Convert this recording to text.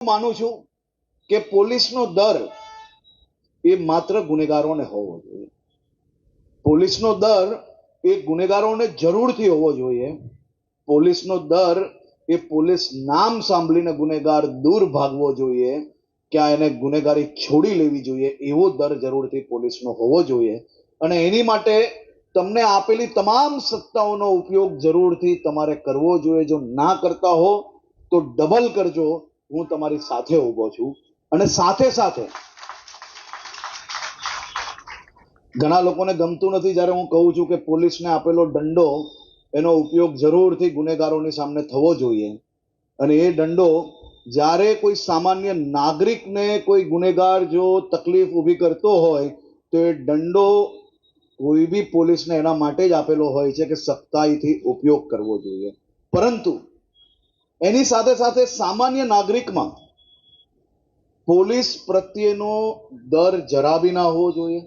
માનું છું કે પોલીસનો દર એ માત્ર ગુનેગારોને હોવો જોઈએ. પોલીસનો દર એ ગુનેગારોને જરૂરથી હોવો જોઈએ. પોલીસનો દર એ પોલીસ નામ સાંભળીને ગુનેગાર દૂર ભાગવો જોઈએ, ક્યાં એને ગુનેગારી છોડી લેવી જોઈએ, એવો દર જરૂરથી પોલીસનો હોવો જોઈએ. અને એની માટે તમને આપેલી તમામ સત્તાઓનો ઉપયોગ જરૂરથી તમારે કરવો જોઈએ. જો ના કરતા હો, તો ડબલ કરજો. હું તમારી સાથે ઊભો છું અને સાથે સાથે ઘણા લોકોને ગમતું નથી જ્યારે હું કહું છું કે પોલીસને આપેલો દંડો એનો ઉપયોગ જરૂરથી ગુનેગારોની સામે થવો જોઈએ. અને એ દંડો જ્યારે કોઈ સામાન્ય નાગરિકને કોઈ ગુનેગાર જો તકલીફ ઊભી કરતો હોય, તો એ દંડો કોઈ બી પોલીસને એના માટે જ આપેલો હોય છે કે સખ્તાઈથી ઉપયોગ કરવો જોઈએ. પરંતુ એની સાથે સાથે સામાન્ય નાગરિકમાં પોલીસ પ્રત્યેનો દર જરા બી ના હોવો જોઈએ.